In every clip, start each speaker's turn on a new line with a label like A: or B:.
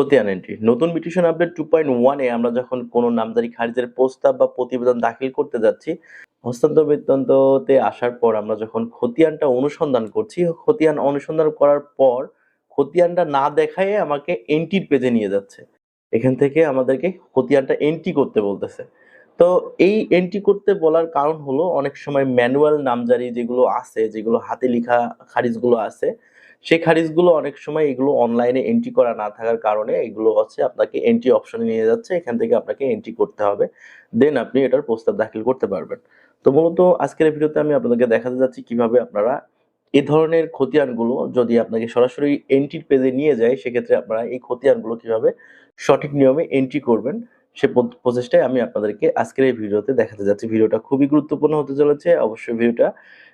A: খতিয়ান এন্ট্রি নতুন mutation update two point ওয়ানে আমরা যখন কোনো নামজারি খারিজের প্রস্তাব বা প্রতিবেদন দাখিল করতে যাচ্ছি, হস্তান্তর বৃত্তান্ততে আসার পর আমরা যখন খতিয়ানটা অনুসন্ধান করছি, খতিয়ান অনুসন্ধান করার পর খতিয়ানটা না দেখায় আমাকে এন্ট্রির পেজে নিয়ে যাচ্ছে। এখান থেকে আমাদেরকে খতিয়ানটা এন্ট্রি করতে বলতেছে। তো এই এন্ট্রি করতে বলার কারণ হলো, অনেক সময় ম্যানুয়াল নামজারি যেগুলো আছে, যেগুলো হাতে লেখা খারিজগুলো আছে সেই খারিজগুলো অনেক সময় এগুলো অনলাইনে এন্ট্রি করা না থাকার কারণে এগুলো হচ্ছে আপনাকে এন্ট্রি অপশনে নিয়ে যাচ্ছে, এখান থেকে আপনাকে এন্ট্রি করতে হবে। দেন আপনি এটার প্রস্তাব দাখিল করতে পারবেন। তো মূলত আজকের ভিডিওতে আমি আপনাদেরকে দেখাতে যাচ্ছি কীভাবে আপনারা এ ধরনের খতিয়ানগুলো যদি আপনাকে সরাসরি এন্ট্রির পেজে নিয়ে যায়, সেক্ষেত্রে আপনারা এই খতিয়ানগুলো কীভাবে সঠিক নিয়মে এন্ট্রি করবেন। সে প্রচেষ্টায় আমি আপনাদেরকে আজকের এই ভিডিওতে দেখাতে যাচ্ছি। ভিডিওটা খুবই গুরুত্বপূর্ণ হতে চলেছে। অবশ্যই ভিডিওটা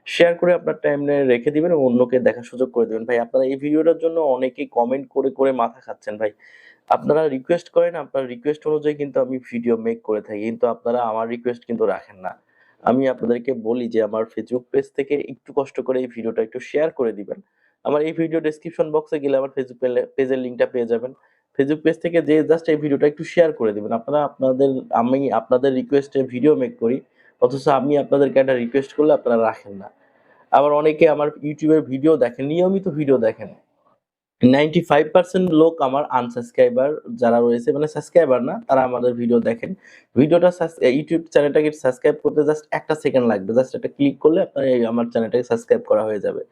A: শেয়ার করে আপনার টাইমলাইনে রেখে দিবেন এবং অন্যকে দেখার সুযোগ করে দিবেন। ভাই, আপনারা এই ভিডিওটার জন্য অনেকেই কমেন্ট করে করে মাথা খাচ্ছেন, ভাই। আপনারা রিকোয়েস্ট করেন, আপনার রিকোয়েস্ট অনুযায়ী কিন্তু আমি ভিডিও মেক করে থাকি। কিন্তু আপনারা আমার রিকোয়েস্ট কিন্তু রাখেন না। আমি আপনাদেরকে বলি যে, আমার ফেসবুক পেজ থেকে একটু কষ্ট করে এই ভিডিওটা একটু শেয়ার করে দিবেন। আমার এই ভিডিও ডেসক্রিপশন বক্সে গেলে আমার ফেসবুক পেজের লিঙ্কটা পেয়ে যাবেন। ফেসবুক পেজ থেকে যে জাস্ট এই ভিডিওটা একটু শেয়ার করে দিবেন। আপনারা আপনাদের, আমি আপনাদের রিকোয়েস্টে ভিডিও মেক করি, অথচ আমি আপনাদেরকে একটা রিকোয়েস্ট করলে আপনারা রাখেন না। আবার অনেকে আমার ইউটিউবের ভিডিও দেখেন, নিয়মিত ভিডিও দেখেন। নাইনটি ফাইভ পার্সেন্ট লোক আমার আনসাবস্ক্রাইবার যারা রয়েছে মানে সাবস্ক্রাইবার না, তারা আমাদের ভিডিও দেখেন। ভিডিওটা ইউটিউব চ্যানেলটাকে সাবস্ক্রাইব করতে জাস্ট একটা সেকেন্ড লাগবে। জাস্ট একটা ক্লিক করলে আপনার আমার চ্যানেলটাকে সাবস্ক্রাইব করা হয়ে যাবে।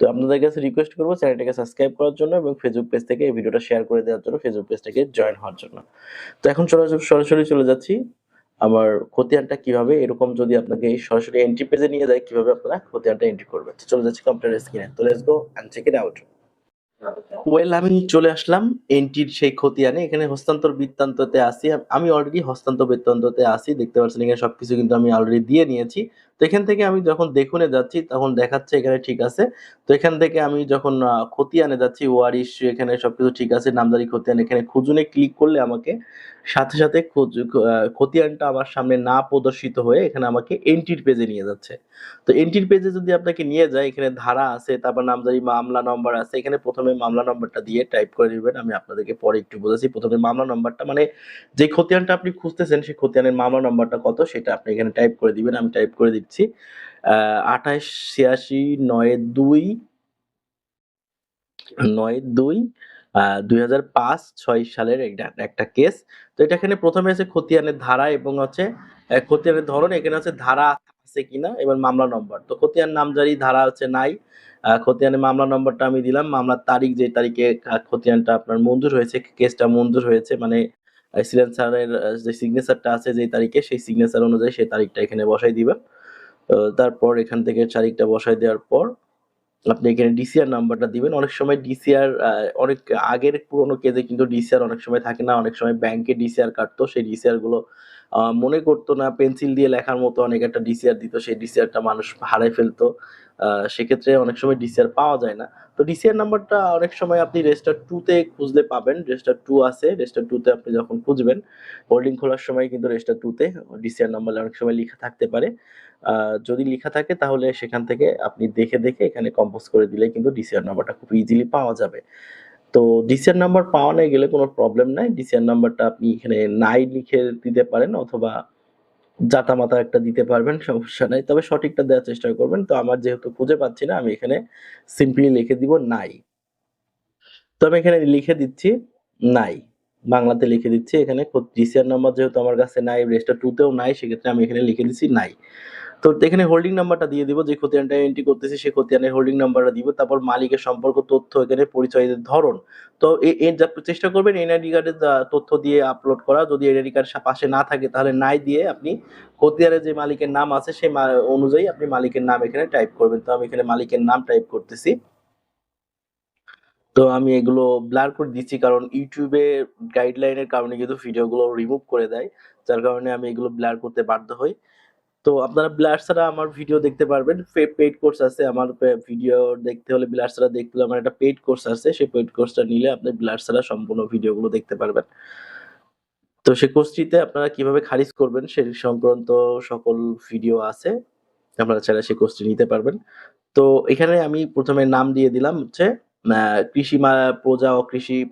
A: তো আপনাদের কাছে রিকোয়েস্ট করব চ্যানেলটাকে সাবস্ক্রাইব করার জন্য এবং ফেসবুক পেজ থেকে এই ভিডিওটা শেয়ার করে দেওয়ার জন্য ফেসবুক পেজটাকে জয়েন হওয়ার জন্য। তো এখন সরাসরি চলে যাচ্ছি। আমার খতিয়ানটা কীভাবে, এরকম যদি আপনাকে এই সরাসরি এন্ট্রি পেজে নিয়ে যায়, কীভাবে আপনারা খতিয়ানটা এন্ট্রি করবেন? চলে যাচ্ছি কম্পিউটার স্ক্রিনে তো let's go and check it out well আমি চলে আসলাম এনটির সেই খতিয়ানে। এখানে হস্তান্তর বৃত্তান্ততে আসি। আমি অলরেডি হস্তান্তর বৃত্তান্ততে আসি, দেখতে পাচ্ছেন এখানে সবকিছু কিন্তু আমি অলরেডি দিয়ে নিয়েছি। তো এখান থেকে আমি যখন দেখুনে যাচ্ছি, তখন দেখাচ্ছে এখানে ঠিক আছে। তো এখান থেকে আমি যখন খতিয়ানে যাচ্ছি ওয়ার ইস্যু এখানে সবকিছু ঠিক আছে, নামদারি খতিয়ান, এখানে খুঁজুনে ক্লিক করলে আমাকে সাথে সাথে খতিয়ানটা আমার সামনে না প্রদর্শিত হয়ে এখানে আমাকে এন্ট্রির পেজে নিয়ে যাচ্ছে। তো এন্ট্রির পেজে যদি আপনাকে নিয়ে যায়, এখানে ধারা আছে, তারপর নামজারি মামলা নম্বর আছে, এখানে প্রথমে মামলা নম্বরটা দিয়ে টাইপ করে দিবেন আমি আপনাদেরকে পরে একটু বলেছি প্রথমে মামলা নম্বরটা মানে যে খতিয়ানটা আপনি খুঁজতেছেন, সেই খতিয়ানের মামলা নম্বরটা কত, সেটা আপনি এখানে টাইপ করে দিবেন, আমি টাইপ করে দিচ্ছি। আঠাশ, ছিয়াশি, নয়, দুই নয়, দুই দুই ছয় সালের একটা কেস তো এটা এখানে প্রথমে আছে খতিয়ানের ধারা এবং হচ্ছে খতিয়ানের ধরন। এখানে হচ্ছে ধারা আছে কিনা, এবার মামলা নম্বর তো খতিয়ান নামজারি ধারা হচ্ছে নাই। খতিয়ানের মামলা নম্বরটা আমি দিলাম। মামলার তারিখ, যে তারিখে খতিয়ানটা আপনার মঞ্জুর হয়েছে কেসটা মঞ্জুর হয়েছে মানে সিলেন্সারের যে সিগনেচারটা আছে যে তারিখে, সেই সিগনেচার অনুযায়ী সেই তারিখটা এখানে বসাই দিবেন। তারপর এখান থেকে তারিখটা বসাই দেওয়ার পর আপনি এখানে ডিসিআর নাম্বারটা দিবেন। অনেক সময় ডিসিআর অনেক আগের পুরোনো কেজে কিন্তু ডিসিআর অনেক সময় থাকে না। অনেক সময় ব্যাংকে ডিসিআর কাটতো, সেই ডিসিআরগুলো মনে করতো না পেন্সিল দিয়ে লেখার মতো অনেক একটা ডিসিআর দিত, সেই ডিসিআরটা মানুষ হারাই ফেলতো। সেক্ষেত্রে অনেক সময় ডিসিআর পাওয়া যায় না। তো ডিসিআর নাম্বারটা অনেক সময় আপনি রেজিস্টার টু তে খুঁজলে পাবেন। রেজিস্টার টু আছে রেজিস্টার টু তে আপনি যখন খুঁজবেন হোল্ডিং খোলার সময় কিন্তু রেজিস্টার টু তে ডিসিআর নাম্বার অনেক সময় লেখা থাকতে পারে। যদি লেখা থাকে তাহলে সেখান থেকে আপনি দেখে দেখে এখানে কম্পোজ করে দিলে কিন্তু ডিসিআর নাম্বারটা খুব ইজিলি পাওয়া যাবে। তো ডিসিআর নাম্বার পাওয়া না গেলে কোনো প্রবলেম নাই। ডিসিআর নাম্বারটা আপনি এখানে নাই লিখে দিতে পারেন অথবা জাতা মাতা একটা দিতে পারবেন, সমস্যা নাই। তবে সঠিকটা দেওয়ার চেষ্টা করবেন। তো আমার যেহেতু খুঁজে পাচ্ছি না, আমি এখানে সিম্পলি লিখে দিব নাই। তো আমি এখানে লিখে দিচ্ছি নাই। বাংলাতে লিখে দিচ্ছি এখানে ডিসিআর নাম্বার যেহেতু আমার কাছে নাই রেজিস্টার টুতেও নাই, সেক্ষেত্রে আমি এখানে লিখে দিচ্ছি নাই। তো এখানে হোল্ডিং নাম্বারটা দিয়ে দিব, যে খতিয়ানটা এন্ট্রি করতেছি সেই খতিয়ানের হোল্ডিং নাম্বারটা দিব, তারপর মালিকের সম্পর্ক, তথ্য এখানে পরিচয়ের ধরন। তো চেষ্টা করবেন এনআইডি কার্ডের তথ্য দিয়ে আপলোড করা, যদি এনআইডি কার্ড পাশে না থাকে, তাহলে নাই দিয়ে আপনি খতিয়ানের যে মালিকের নাম আছে, সেই অনুযায়ী আপনি মালিকের নাম এখানে টাইপ করবেন। তো আমি এখানে মালিকের নাম টাইপ করতেছি। তো আমি এগুলো ব্লার করে দিচ্ছি, কারণ ইউটিউবে গাইডলাইনের কারণে কিন্তু ভিডিওগুলো রিমুভ করে দেয়, যার কারণে আমি এগুলো ব্লার করতে বাধ্য হই। তো আপনারা ব্লার ছাড়া আমার ভিডিও দেখতে পারবেন। পেইড কোর্স আছে আমার ভিডিও দেখতে হলে ব্লার ছাড়া দেখতে হলে আমার একটা পেইড কোর্স আছে। সেই পেইড কোর্সটা নিলে আপনি ব্লার ছাড়া সম্পূর্ণ ভিডিওগুলো দেখতে পারবেন। তো সেই কোর্সটিতে আপনারা কীভাবে খারিজ করবেন সে সংক্রান্ত সকল ভিডিও আছে। আপনারা চাইলে সেই কোর্সটি নিতে পারবেন। তো এখানে আমি প্রথমে নাম দিয়ে দিলাম হচ্ছে কৃষি প্রজা ও কৃষি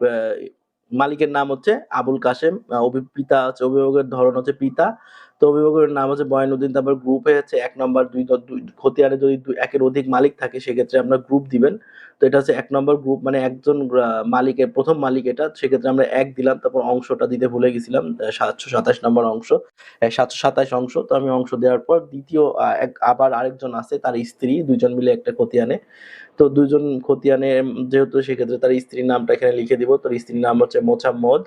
A: মালিকের নাম হচ্ছে আবুল কাশেম। আহ, অভি- পিতা হচ্ছে অভিভাবকের ধরন হচ্ছে পিতা। তো অভিভাবকের নাম হচ্ছে বয়ানুদ্দিন তারপর গ্রুপে হচ্ছে এক নম্বর দুই দুই খতিয়ানে যদি একের অধিক মালিক থাকে, সেক্ষেত্রে আপনার গ্রুপ দিবেন। তো এটা হচ্ছে এক নম্বর গ্রুপ মানে একজন মালিকের প্রথম মালিক এটা। সেক্ষেত্রে আমরা এক দিলাম, তারপর অংশটা দিতে ভুলে গেছিলাম সাতশো সাতাশ নম্বর অংশ। সাতশো সাতাশ অংশ। তো আমি অংশ দেওয়ার পর দ্বিতীয় এক, আবার আরেকজন আছে, তার স্ত্রী, দুইজন মিলে একটা খতিয়ানে। তো দুজন খতিয়ানে, যেহেতু সেক্ষেত্রে তার স্ত্রীর নামটা এখানে লিখে দিব, তোর স্ত্রীর নাম হচ্ছে মোছাম্মদ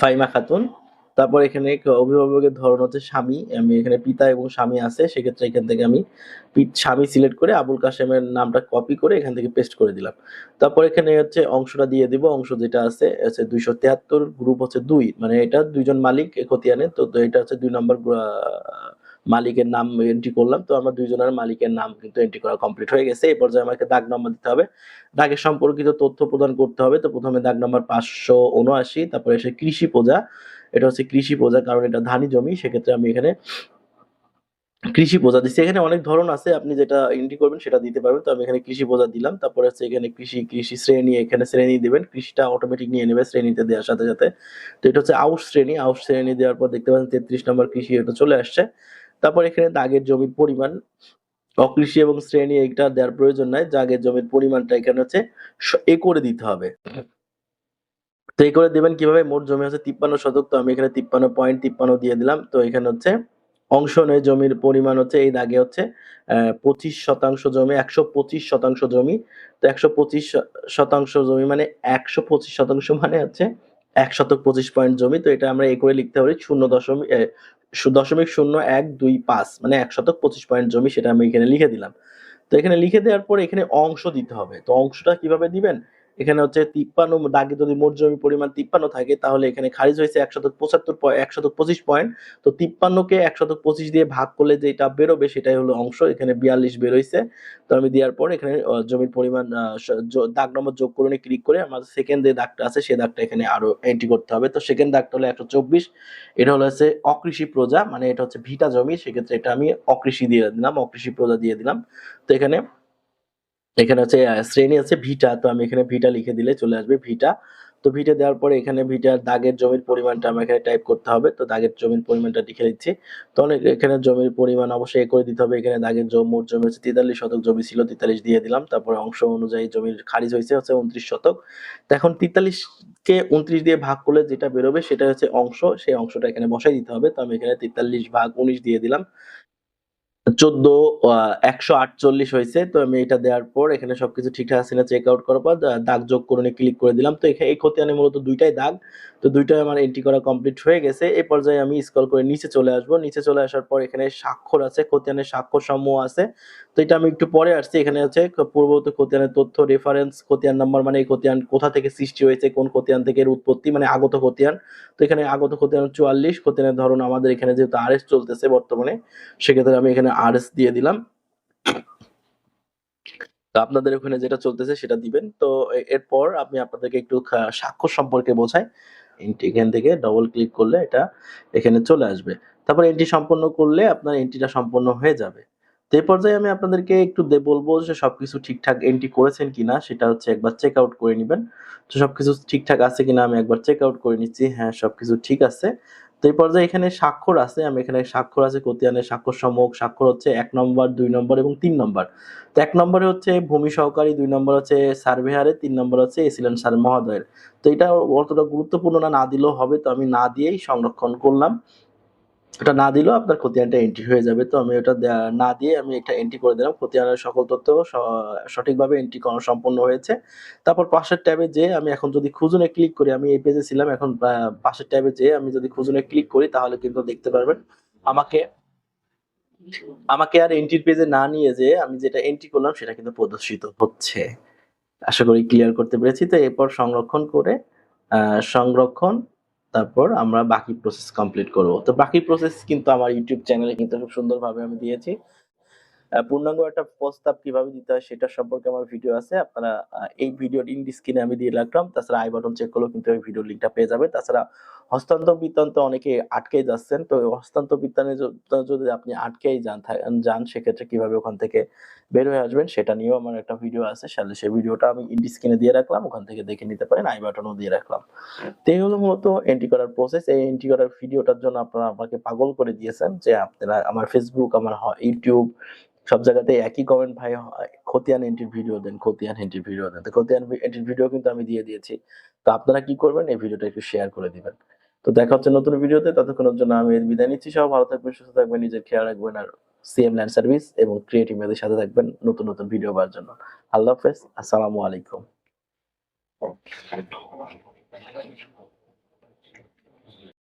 A: ফাইমা খাতুন। তারপর এখানে অভিভাবকের ধরন হচ্ছে স্বামী আমি এখানে পিতা এবং স্বামী আছে, সেক্ষেত্রে এখান থেকে আমি স্বামী সিলেক্ট করে আবুল কাশেমের নামটা কপি করে এখান থেকে পেস্ট করে দিলাম। তারপর এখানে হচ্ছে অংশটা দিয়ে দিব, অংশ যেটা আছে, হচ্ছে দুইশো তেহাত্তর গ্রুপ হচ্ছে দুই মানে এটা দুইজন মালিক খতিয়ানে তো এটা হচ্ছে দুই নম্বর মালিকের নাম এন্ট্রি করলাম, তো আমার দুইজনের মালিকের নাম কিন্তু এন্ট্রি করা কমপ্লিট হয়ে গেছে, এই পর্যায়ে আমাকে দাগ নম্বর দিতে হবে। দাগের সম্পর্কিত তথ্য প্রদান করতে হবে, তো প্রথমে দাগ নম্বর পাঁচশো উনআশি, তারপরে এসে কৃষি পূজা এটা হচ্ছে কৃষি প্রজা, কারণ এটা ধানি জমি, সেক্ষেত্রে আমি এখানে কৃষি প্রজা দিচ্ছি। এখানে অনেক ধরন আছে, আপনি যেটা এন্ট্রি করবেন সেটা দিতে পারবেন। তো আমি এখানে কৃষি পূজা দিলাম, তারপরে হচ্ছে এখানে কৃষি কৃষি শ্রেণি, এখানে শ্রেণি দিবেন। কৃষিটা অটোমেটিক নিয়ে নেবে, শ্রেণীতে দেওয়ার সাথে সাথে। তো এটা হচ্ছে আউশ শ্রেণি আউশ শ্রেণি দেওয়ার পর দেখতে পাচ্ছেন তেত্রিশ নম্বর কৃষি এটা চলে আসছে। তারপর এখানে দাগের জমির পরিমাণ, অকৃষি এবং শ্রেণি এটা দেওয়ার প্রয়োজন নাই। দাগের জমির পরিমাণটা এখানে হচ্ছে এ করে দিতে হবে। তো এই করে দেবেন কীভাবে? মোট জমি হচ্ছে তিপ্পান্ন শতক, তো আমি এখানে তিপ্পান্ন পয়েন্ট তিপ্পান্ন দিয়ে দিলাম। তো এখানে হচ্ছে অংশ নেই জমির পরিমাণ হচ্ছে, এই দাগে হচ্ছে পঁচিশ শতাংশ জমি, একশো পঁচিশ শতাংশ জমি। তো একশো পঁচিশ শতাংশ জমি মানে একশো পঁচিশ শতাংশ মানে হচ্ছে এক শতক পঁচিশ পয়েন্ট জমি। তো এটা আমরা এ করে লিখতে পারি শূন্য দশমিক দশমিক শূন্য এক দুই পাঁচ মানে এক শতক পঁচিশ পয়েন্ট জমি সেটা আমি এখানে লিখে দিলাম। তো এখানে লিখে দেওয়ার পর এখানে অংশ দিতে হবে। তো অংশটা কীভাবে দিবেন? এখানে হচ্ছে তিপ্পান্ন দাগে যদি মোট জমি পরিমাণ তিপ্পান্ন থাকে, তাহলে এখানে খারিজ হয়েছে একশত পঁচাত্তর একশত পঁচিশ পয়েন্ট। তো তিপ্পান্নকে একশত পঁচিশ দিয়ে ভাগ করলে যেটা বেরোবে, সেটাই হলো অংশ। এখানে বিয়াল্লিশ বেরোইছে। তো আমি দেওয়ার পর এখানে জমির পরিমাণ দাগ নম্বর যোগ করে, ক্লিক করে আমার সেকেন্ড যে দাগটা আছে সেই দাগটা এখানে আরও এন্ট্রি করতে হবে। তো সেকেন্ড দাগটা হলো একশো চব্বিশ। এটা হলো হচ্ছে অকৃষি প্রজা মানে এটা হচ্ছে ভিটা জমি। সেক্ষেত্রে এটা আমি অকৃষি দিয়ে দিলাম, অকৃষি প্রজা দিয়ে দিলাম। তো এখানে এখানে হচ্ছে শ্রেণি আছে ভিটা, তো আমি এখানে ভিটা লিখে দিলে চলে আসবে ভিটা। তো ভিটা দেওয়ার পরে এখানে ভিটার দাগের জমির পরিমাণটা আমার এখানে টাইপ করতে হবে। তো দাগের জমির পরিমাণটা লিখে দিচ্ছি। তো অনেক এখানে জমির পরিমাণ অবশ্যই করে দিতে হবে। এখানে দাগের জমি, মোট জমি হচ্ছে তেতাল্লিশ শতক, জমি ছিল তেতাল্লিশ দিয়ে দিলাম। তারপরে অংশ অনুযায়ী জমির খারিজ হয়েছে হচ্ছে উনত্রিশ শতক। তো এখন তেতাল্লিশ কে উনত্রিশ দিয়ে ভাগ করলে যেটা বেরোবে সেটা হচ্ছে অংশ। সেই অংশটা এখানে বসাই দিতে হবে। তো আমি এখানে তেতাল্লিশ ভাগ উনিশ দিয়ে দিলাম। চোদ্দ একশো আটচল্লিশ হয়েছে, তো আমি এটা দেওয়ার পর এখানে সবকিছু ঠিকঠাক আছে না চেক আউট করার পর দাগ যোগ করে ক্লিক করে দিলাম। তো এখানে এই খতিয়ানে মূলত দুইটাই দাগ। তো দুইটাই আমার এন্ট্রি করা কমপ্লিট হয়ে গেছে। এই পর্যায়ে আমি স্ক্রল করে নিচে চলে আসব। নিচে চলে আসার পর এখানে স্বাক্ষর আছে, খতিয়ানের স্বাক্ষর সমূহ আছে। তো এটা আমি একটু পরে আসছি। এখানে হচ্ছে পূর্ববর্তী খতিয়ানের তথ্য রেফারেন্স খতিয়ান নাম্বার মানে এই খতিয়ান কোথা থেকে সৃষ্টি হয়েছে, কোন খতিয়ান থেকে এর উৎপত্তি মানে আগত খতিয়ান। তো এখানে আগত খতিয়ান চুয়াল্লিশ, খতিয়ানের ধরুন আমাদের এখানে যেহেতু আর এস চলতেছে বর্তমানে, সেক্ষেত্রে আমি এখানে আর এস দিয়ে দিলাম। তো আপনাদের ওখানে যেটা চলতেছে সেটা দিবেন। তো এরপর আমি আপনাদেরকে একটু স্বাক্ষর সম্পর্কে বোঝাই। এখান থেকে ডবল ক্লিক করলে এটা এখানে চলে আসবে। তারপর এন্ট্রি সম্পন্ন করলে আপনার এন্ট্রিটা সম্পন্ন হয়ে যাবে। তো এই পর্যায়ে আমি আপনাদেরকে একটু বলব যে সবকিছু ঠিকঠাক এন্ট্রি করেছেন কিনা, সেটা হচ্ছে একবার চেক আউট করে নেবেন। তো সবকিছু ঠিকঠাক আছে কিনা আমি একবার চেক আউট করে নিচ্ছি। হ্যাঁ সবকিছু ঠিক আছে। তো এই পর্যায়ে এখানে স্বাক্ষর আছে, আমি এখানে স্বাক্ষর আছে কোতিয়ানের স্বাক্ষর সমূহ স্বাক্ষর হচ্ছে এক নম্বর, দুই নম্বর এবং তিন নম্বর। তো এক নম্বরে হচ্ছে ভূমি সহকারী, দুই নম্বর হচ্ছে সার্ভেয়ারে, তিন নম্বর হচ্ছে এসিলেন স্যার মহোদয়ের। তো এটা অতটা গুরুত্বপূর্ণ না না দিলেও হবে, তো আমি না দিয়েই সংরক্ষণ করলাম। এটা না দিলেও আপনার খতিয়ানটা এন্ট্রি হয়ে যাবে। তো আমি ওটা না দিয়ে আমি এটা এন্ট্রি করে দিলাম। খতিয়ানের সকল তথ্য সঠিকভাবে এন্ট্রি করা, সম্পন্ন হয়েছে। তারপর পাশের ট্যাবে যে আমি এখন যদি খুঁজুনে ক্লিক করি, আমি এই পেজে ছিলাম, এখন পাশের ট্যাবে যে আমি যদি খুঁজুনে ক্লিক করি, তাহলে কিন্তু দেখতে পারবেন আমাকে আমাকে আর এন্ট্রির পেজে না নিয়ে যে আমি যেটা এন্ট্রি করলাম, সেটা কিন্তু প্রদর্শিত হচ্ছে। আশা করি ক্লিয়ার করতে পেরেছি। তো এরপর সংরক্ষণ করে সংরক্ষণ তারপর আমরা বাকি প্রসেস কমপ্লিট করব। তো বাকি প্রসেস কিন্তু আমার ইউটিউব চ্যানেলে কিন্তু খুব সুন্দরভাবে আমি দিয়েছি। পূর্ণাঙ্গ একটা প্রস্তাব কীভাবে দিতে হয় সেটা সম্পর্কে আমার ভিডিও আছে। আপনারা এই ভিডিওর ইন স্ক্রিনে আমি দিয়ে রাখলাম। তাছাড়া আই বাটন চেক করলেও কিন্তু ওই ভিডিও লিঙ্কটা পেয়ে যাবে। তাছাড়া হস্তান্তর বৃত্তান্ত অনেকে আটকে যাচ্ছেন। তো হস্তান্তর বৃত্তান্তে যদি আপনি আটকেই যান যান, সেক্ষেত্রে কীভাবে ওখান থেকে বের হয়ে আসবেন সেটা নিয়েও আমার একটা ভিডিও আছে। সাথে সেই ভিডিওটা আমি ইন্ডি স্ক্রিনে দিয়ে রাখলাম, ওখান থেকে দেখে নিতে পারেন, আই বাটনও দিয়ে রাখলাম। তো এই হলো মূলত এন্ট্রি করার প্রসেস এই এন্ট্রি করার ভিডিওটার জন্য আপনারা আমাকে পাগল করে দিয়েছেন যে আপনারা আমার ফেসবুক আমার ইউটিউব সব জায়গাতে একই কমেন্ট ভাই খতিয়ান এন্ট্রির ভিডিও দেন, খতিয়ান এন্ট্রির ভিডিও দেন। তো খতিয়ান এন্ট্রির ভিডিও কিন্তু আমি দিয়ে দিয়েছি। তো আপনারা কি করবেন? এই ভিডিওটা একটু শেয়ার করে দিবেন। তো দেখা হচ্ছে নতুন ভিডিওতে, ততক্ষণের জন্য আমি বিদায় নিচ্ছি সব ভালো থাকবেন, সুস্থ থাকবেন, নিজের খেয়াল রাখবেন আর সিএম ল্যান্ড সার্ভিস এবং ক্রিয়েটিভ মেয়েদের সাথে থাকবেন নতুন নতুন ভিডিও পাওয়ার জন্য। আল্লাহ হাফেজ, আসসালামু আলাইকুম।